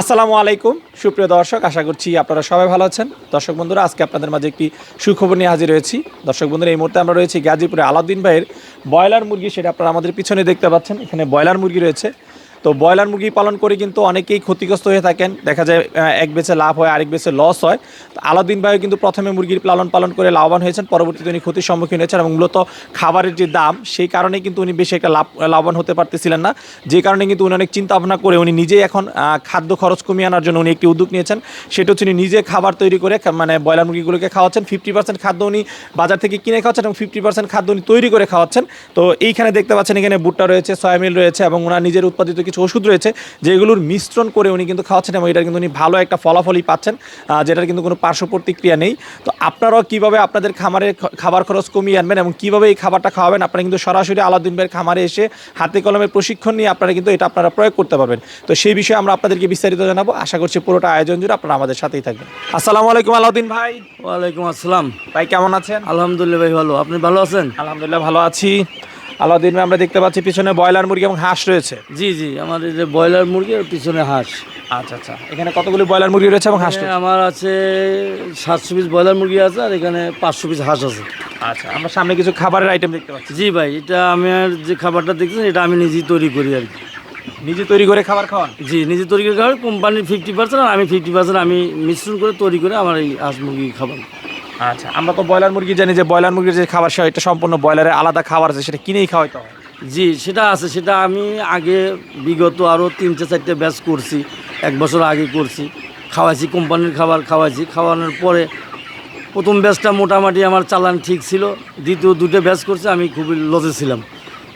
আসসালামু আলাইকুম। সুপ্রিয় দর্শক, আশা করছি আপনারা সবাই ভালো আছেন। দর্শক বন্ধুরা, আজকে আপনাদের মাঝে একটি সুখবর নিয়ে হাজির হয়েছি। দর্শক বন্ধুরা, এই মুহূর্তে আমরা রয়েছি গাজীপুরে আলাউদ্দিন ভাইয়ের ব্রয়লার মুরগি, সেটা আপনারা আমাদের পিছনে দেখতে পাচ্ছেন। এখানে ব্রয়লার মুরগি রয়েছে। তো ব্রয়লার মুরগি পালন করে কিন্তু অনেকেই ক্ষতিগ্রস্ত হয়ে থাকেন। দেখা যায় এক বেচে লাভ হয়, আরেক বেচে লস হয়। তো আলাউদ্দিন ভাইও কিন্তু প্রথমে মুরগির লালন পালন করে লাভবান হয়েছেন। পরবর্তীতে উনি ক্ষতির সম্মুখীন হয়েছেন এবং মূলত খাবারের যে দাম, সেই কারণে কিন্তু উনি বেশি একটা লাভ, লাভবান হতে পারতেছিলেন না। যে কারণে কিন্তু উনি অনেক চিন্তা ভাবনা করে উনি নিজেই এখন খাদ্য খরচ কমিয়ে আনার জন্য উনি একটি উদ্যোগ নিয়েছেন। সেটা হচ্ছে উনি নিজে খাবার তৈরি করে মানে ব্রয়লার মুরগিগুলোকে খাওয়াচ্ছেন। ফিফটি পার্সেন্ট খাদ্য উনি বাজার থেকে কিনে খাওয়াচ্ছেন এবং ফিফটি পার্সেন্ট খাদ্য উনি তৈরি করে খাওয়াচ্ছেন। তো এইখানে দেখতে পাচ্ছেন এখানে ভুট্টা রয়েছে সয়াবিন রয়েছে এবং ওনার নিজের উৎপাদিত কিছু ওষুধ রয়েছে যেগুলোর মিশ্রণ করে উনি কিন্তু খাওয়াচ্ছেন এবং এটার কিন্তু উনি ভালো একটা ফলাফলই পাচ্ছেন যেটার কিন্তু কোনো পার্শ্ব প্রতিক্রিয়া নেই। তো আপনারাও কীভাবে আপনাদের খামারের খ- খাবার খরচ কমিয়ে আনবেন এবং কীভাবে এই খাবারটা খাওয়াবেন? আপনারা কিন্তু সরাসরি আলাউদ্দিন ভাইয়ের খামারে এসে হাতে কলমে প্রশিক্ষণ নিয়ে আপনারা কিন্তু এটা আপনারা প্রয়োগ করতে পারবেন। তো সেই বিষয়ে আমরা আপনাদেরকে বিস্তারিত জানাব। আশা করছি পুরোটা আয়োজন জুড়ে আপনারা আমাদের সাথেই থাকবেন। আসসালামু আলাইকুম আলাউদ্দিন ভাই। ওয়ালাইকুম আসসালাম। ভাই কেমন আছেন? আলহামদুলিল্লাহ ভাই ভালো। আপনি ভালো আছেন? আলহামদুলিল্লাহ ভালো আছি। আলাউদ্দিন ভাই আমরা দেখতে পাচ্ছি পিছনে ব্রয়লার মুরগি এবং হাঁস রয়েছে। জি জি আমার এই যে ব্রয়লার মুরগি আর পিছনে হাঁস। আচ্ছা আচ্ছা। এখানে কতগুলি ব্রয়লার মুরগি রয়েছে এবং হাঁস রয়েছে? আমার আছে সাতশো পিস ব্রয়লার মুরগি আছে আর এখানে পাঁচশো পিস হাঁস আছে। আচ্ছা আমরা সামনে কিছু খাবারের আইটেম দেখতে পাচ্ছি। জি ভাই এটা আমি আর যে খাবারটা দেখছেন এটা আমি নিজেই তৈরি করি আর কি। নিজে তৈরি করে খাবার খাওয়ান? জি নিজে তৈরি করে খাবার কোম্পানির ফিফটি পার্সেন্ট আর আমি ফিফটি পার্সেন্ট আমি মিশ্রণ করে তৈরি করে আমার এই হাঁস মুরগি খাবার আচ্ছা আমরা তো ব্রয়লার মুরগি জানি যে ব্রয়লার মুরগির যে খাবার সেটা এটা সম্পূর্ণ ব্রয়লারের আলাদা খাবার আছে সেটা কিনেই খাওয়াইতে হয়। জি সেটা আছে সেটা আমি আগে বিগত আরও তিনটে চারটে ব্যাচ করছি এক বছর আগে করছি। খাওয়াইছি কোম্পানির খাবার খাওয়াইছি খাওয়ানোর পরে প্রথম ব্যাচটা মোটামুটি আমার চালান ঠিক ছিল। দ্বিতীয় দুটো ব্যাচ করছে আমি খুবই লজে ছিলাম।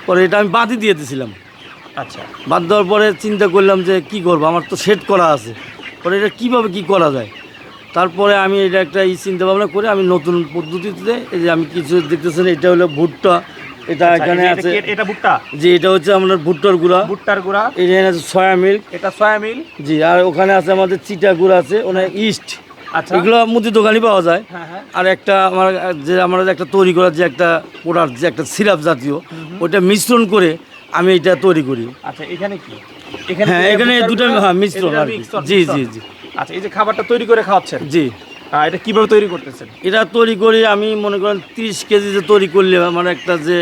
পরে এটা আমি বাদই দিয়ে দিয়েছিলাম। আচ্ছা। বাদ দেওয়ার পরে চিন্তা করলাম যে কি করব আমার তো সেট করা আছে। পরে এটা কীভাবে কি করা যায়? তারপরে আমি এটা একটা এই চিন্তা ভাবনা করে আমি নতুন পদ্ধতিতে এই যে আমি কিছু দেখতেছেন এটা হলো ভুট্টা। এটা এখানে আছে। এটা ভুট্টা? যে এটা হচ্ছে আপনার ভুট্টার গুঁড়া। ভুট্টার গুঁড়া। এখানে আছে সয়া মিল্ক এটা সয়া মিল জি আর ওখানে আছে আমাদের চিটা গুঁড়া আছে ওখানে ইস্ট আচ্ছা। এগুলো মুদি দোকানই পাওয়া যায়। হ্যাঁ হ্যাঁ। আর একটা আমার যে আমরা একটা তৈরি করার যে একটা প্রোডাক্ট যে একটা সিরাপ জাতীয় ওইটা মিশ্রণ করে আমি এটা তৈরি করি। আচ্ছা এখানে কি? হ্যাঁ কি এখানে দুটো হ্যাঁ মিশ্রণ আর জি জি জি। আচ্ছা এই যে খাবারটা তৈরি করে খাওয়াচ্ছেন জি। এটা কীভাবে তৈরি করতেছেন? এটা তৈরি করি আমি মনে করেন তিরিশ কেজি যে তৈরি করলে আমার একটা যে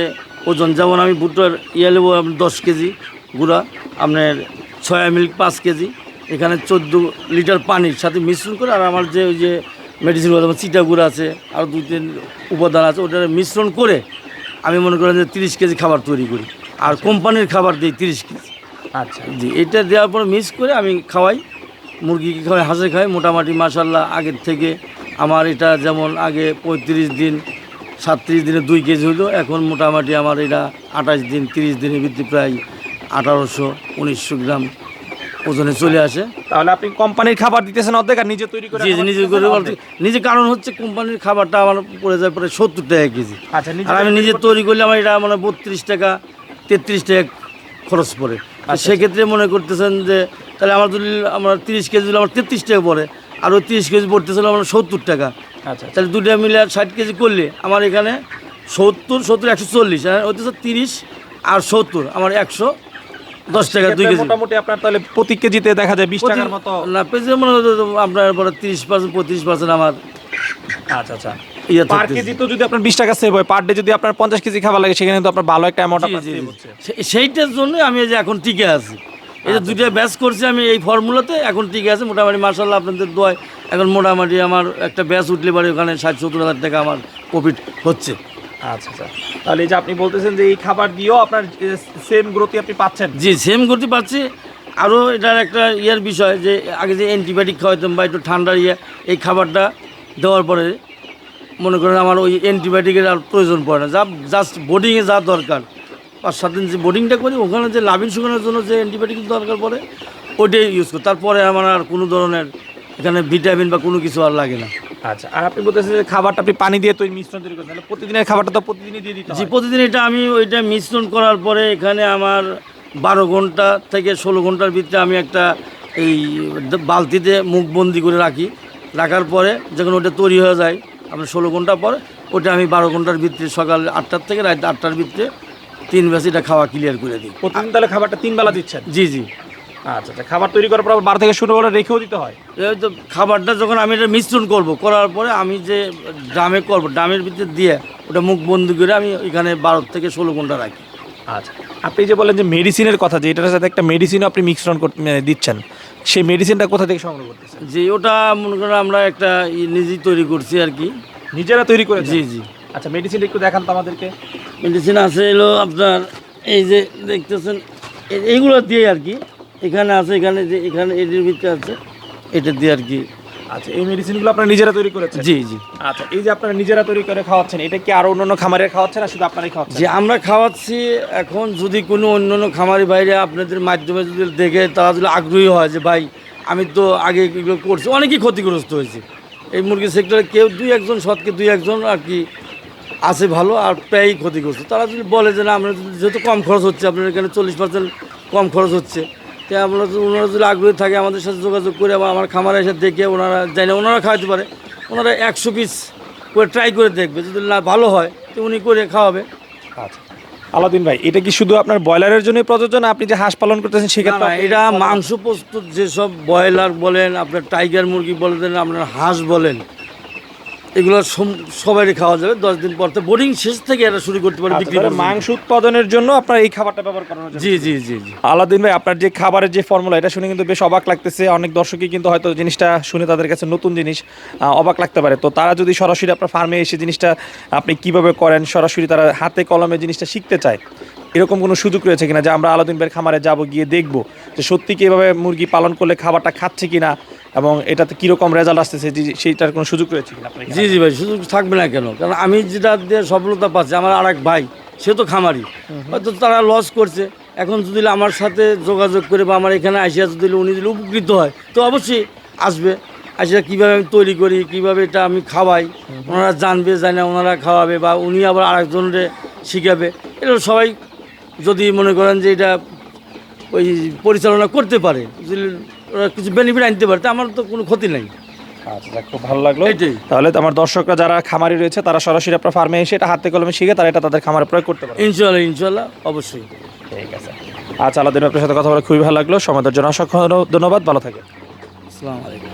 ওজন যেমন আমি ভুট্টার ইয়ে নেব দশ কেজি গুঁড়া আপনার ছয়া মিল্ক পাঁচ কেজি এখানে চোদ্দ লিটার পানির সাথে মিশ্রণ করে আর আমার যে ওই যে মেডিসিন যেমন চিটা গুঁড়া আছে আর দু তিন উপাদান আছে ওটা মিশ্রণ করে আমি মনে করেন যে তিরিশ কেজি খাবার তৈরি করি। আর কোম্পানির খাবার দিই তিরিশ কেজি। আচ্ছা। জি এটা দেওয়ার পরে মিক্স করে আমি খাওয়াই। মুরগিকে খাওয়াই হাঁসে খাই মোটামুটি মাসাল্লাহ আগের থেকে আমার এটা যেমন আগে পঁয়ত্রিশ দিন সাতত্রিশ দিনে দুই কেজি হলো এখন মোটামুটি আমার এটা আঠাশ দিন তিরিশ দিনের ভিত্তি প্রায় আঠারোশো উনিশশো গ্রাম ওজনে চলে আসে। তাহলে আপনি কোম্পানির খাবার দিতেছেন অর্ধেক আর নিজে তৈরি করে জি নিজে করে। নিজে কারণ হচ্ছে কোম্পানির খাবারটা আমার পড়ে যায় প্রায় সত্তর টাকা কেজি। আচ্ছা আর আমি নিজে তৈরি করলে আমার এটা মানে বত্রিশ টাকা তেত্রিশ টাকা খরচ পড়ে। সেক্ষেত্রে মনে করতেছেন যে তাহলে আমার যদি আমার তিরিশ কেজি দিলে আমার তেত্রিশ টাকা পড়ে আর ওই তিরিশ কেজি পড়তেছিল আমার সত্তর টাকা। আচ্ছা তাহলে দুটো মিলে আর ষাট কেজি করলে আমার এখানে সত্তর সত্তর একশো চল্লিশ। আর হইতেছে তিরিশ আর সত্তর আমার একশো দশ টাকা দুই কেজি। মোটামুটি আপনার তাহলে প্রতি কেজিতে দেখা যায় বিশ টাকার মতো। না পেজে মনে হয় আপনার পরে তিরিশ পার্সেন্ট পঁয়ত্রিশ পার্সেন্ট আমার। আচ্ছা আচ্ছা। পার কেজি তো যদি আপনার বিশ টাকা সেভ হয় পার ডে যদি আপনার পঞ্চাশ কেজি খাবার লাগে সেখানে তো আপনার ভালো একটা অ্যামাউন্ট সেইটার জন্য আমি এই যে এখন টিকে আছি। এই যে দুইটা ব্যাচ করছি আমি এই ফর্মুলাতে এখন টিকে আছে। মোটামুটি মার্শাল্লাহ আপনাদের দোয়ায় এখন মোটামুটি আমার একটা ব্যাচ উঠলে পারে ওখানে ষাট সত্তর হাজার টাকা আমার প্রফিট হচ্ছে। আচ্ছা আচ্ছা। তাহলে এই যে আপনি বলতেছেন যে এই খাবার দিয়েও আপনার সেম গ্রোথই আপনি পাচ্ছেন। জি সেম করতে পারছি আরও এটার একটা ইয়ের বিষয় যে আগে যে অ্যান্টিবায়োটিক খাওয়াইতাম বা একটু ঠান্ডার ইয়ে এই খাবারটা দেওয়ার পরে মনে করেন আমার ওই অ্যান্টিবায়োটিকের আর প্রয়োজন পড়ে না। যা জাস্ট বোর্ডিংয়ে যা দরকার। পাঁচ সাত দিন যে বোর্ডিংটা করি ওখানে যে লাভিন শুকানোর জন্য যে অ্যান্টিবায়োটিক দরকার পড়ে ওইটাই ইউজ করি। তারপরে আমার আর কোনো ধরনের এখানে ভিটামিন বা কোনো কিছু আর লাগে না। আচ্ছা আর আপনি বলতেছেন যে খাবারটা আপনি পানি দিয়ে তৈরি মিশ্রণ তৈরি করছেন। প্রতিদিনের খাবারটা তো প্রতিদিনই দিয়ে দিতে জি প্রতিদিন এটা আমি ওইটা মিশ্রণ করার পরে এখানে আমার বারো ঘণ্টা থেকে ষোলো ঘণ্টার ভিতরে আমি একটা এই বালতিতে মুখবন্দি করে রাখি। রাখার পরে যখন ওটা তৈরি হয়ে যায় আপনার ষোলো ঘণ্টা পর ওটা আমি বারো ঘণ্টার ভিতরে সকাল আটটার থেকে রাত আটটার ভিতরে তিন বেলা এটা খাওয়া ক্লিয়ার করে দিই। প্রতিদিন তাহলে খাবারটা তিন বেলা দিচ্ছেন? জি জি। আচ্ছা আচ্ছা খাবার তৈরি করার পর আবার বার থেকে শুরু করে রেখেও দিতে হয়? তো খাবারটা যখন আমি এটা মিশ্রণ করব করার পরে আমি যে ড্রামে করব ড্রামের ভিতরে দিয়ে ওটা মুখ বন্ধ করে আমি এখানে বারো থেকে ষোলো ঘণ্টা রাখি। আচ্ছা। আপনি যে বলেন যে মেডিসিনের কথা যে এটার সাথে একটা মেডিসিনও আপনি মিশ্রণ করতে মানে দিচ্ছেন সেই মেডিসিনটা কোথা থেকে সংগ্রহ করতেছেন? যে ওটা মনে করেন আমরা একটা নিজেই তৈরি করছি আর কি। নিজেরা তৈরি করে জি জি। আচ্ছা মেডিসিন একটু দেখান তো আমাদেরকে। মেডিসিন আছে এলো আপনার এই যে দেখতেছেন এইগুলো দিয়ে আর কি। এখানে আছে এখানে যে এখানে এটির ভিতরে আছে এটা দিয়ে আর কি আচ্ছা এই মেডিসিনগুলো আপনারা নিজেরা তৈরি করেছেন? জি জি। আচ্ছা এই যে আপনারা নিজেরা তৈরি করে খাওয়াচ্ছেন এটা কি আরও অন্যান্য খামারে খাওয়াচ্ছেন না শুধু আপনারাই খাওয়াচ্ছেন? যে আমরা খাওয়াচ্ছি এখন যদি কোনো অন্য অন্য খামারি বাইরে আপনাদের মাধ্যমে যদি দেখে তারা যদি আগ্রহী হয় যে ভাই আমি তো আগে এগুলো করছি। অনেকেই ক্ষতিগ্রস্ত হয়েছে। এই মুরগি সেক্টরে কেউ দুই একজন সৎকে দুই একজন আর কি আছে ভালো আর প্রায়ই ক্ষতিগ্রস্ত। তারা যদি বলে যে না আমরা যেহেতু কম খরচ হচ্ছে আপনার এখানে চল্লিশ পার্সেন্ট কম খরচ হচ্ছে। তাই আমরা ওনারা যদি আগ্রহী থাকে আমাদের সাথে যোগাযোগ করে বা আমার খামারে এসে দেখে ওনারা জানি না ওনারা খাওয়াতে পারে। ওনারা একশো পিস করে ট্রাই করে দেখবে। যদি না ভালো হয় তো উনি করে খাওয়াবে। আচ্ছা। আলাদিন ভাই এটা কি শুধু আপনার ব্রয়লারের জন্য প্রযোজ্য না আপনি যে হাঁস পালন করতেছেন সেক্ষেত্রে না, এটা মাংস প্রস্তুত যেসব ব্রয়লার বলেন আপনার টাইগার মুরগি বলেন আপনার হাঁস বলেন এগুলো সবারই খাওয়া যাবে। দশ দিন পর তো বোর্ডিং শেষ থেকে এটা শুরু করতে পারে আচ্ছা, বিক্রি পর্যন্ত। মাংস উৎপাদনের জন্য আপনার এই খাবারটা ব্যবহার জন্য। জি জি জি জি। আলাদিন ভাই আপনার যে খাবারের যে ফর্মুলা এটা শুনে কিন্তু বেশ অবাক লাগতেছে। অনেক দর্শকই কিন্তু হয়তো জিনিসটা শুনে তাদের কাছে নতুন জিনিস অবাক লাগতে পারে। তো তারা যদি সরাসরি আপনার ফার্মে এসে জিনিসটা আপনি কীভাবে করেন সরাসরি তারা হাতে কলমে জিনিসটা শিখতে চায় এরকম কোনো সুযোগ রয়েছে কিনা? যে আমরা আলাদিন ভাইয়ের খামারে যাব গিয়ে দেখব যে সত্যি কি এভাবে মুরগি পালন করলে খাবারটা খাচ্ছে কিনা এবং এটাতে কীরকম রেজাল্ট আসতেছে সেইটার কোনো সুযোগ রয়েছে জি জি ভাই, সুযোগ থাকবে না কেন? কারণ আমি যেটা দিয়ে সফলতা পাচ্ছি, আমার আর এক ভাই, সে তো খামারি। হয়তো তারা লস করছে। এখন যদি আমার সাথে যোগাযোগ করে বা আমার এখানে আসিয়া যদি উনি যদি উপকৃত হয়, তো অবশ্যই আসবে। আসিয়া কীভাবে আমি তৈরি করি, কীভাবে এটা আমি খাওয়াই, ওনারা জানবে, জানে ওনারা খাওয়াবে বা উনি আবার আরেকজনরে শিখাবে। এটা সবাই যদি মনে করেন যে এটা ওই পরিচালনা করতে পারে কিছু বেনিফিট আনতে পারে আমার তো কোনো ক্ষতি নেই। আচ্ছা খুব ভালো লাগল। তাহলে তো আমার দর্শকরা যারা খামারি রয়েছে তারা সরাসরি আপনার ফার্মে এসে এটা হাতে কলমে শিখে তারা এটা তাদের খামারে প্রয়োগ করতে পারে ইনশাল্লাহ ইনশাল্লাহ অবশ্যই। ঠিক আছে। আচ্ছা আলাদিন আপনার সাথে কথা বলে খুবই ভালো লাগল। সময়ের জন্য অসংখ্য ধন্যবাদ। ভালো থাকে আসসালামু আলাইকুম।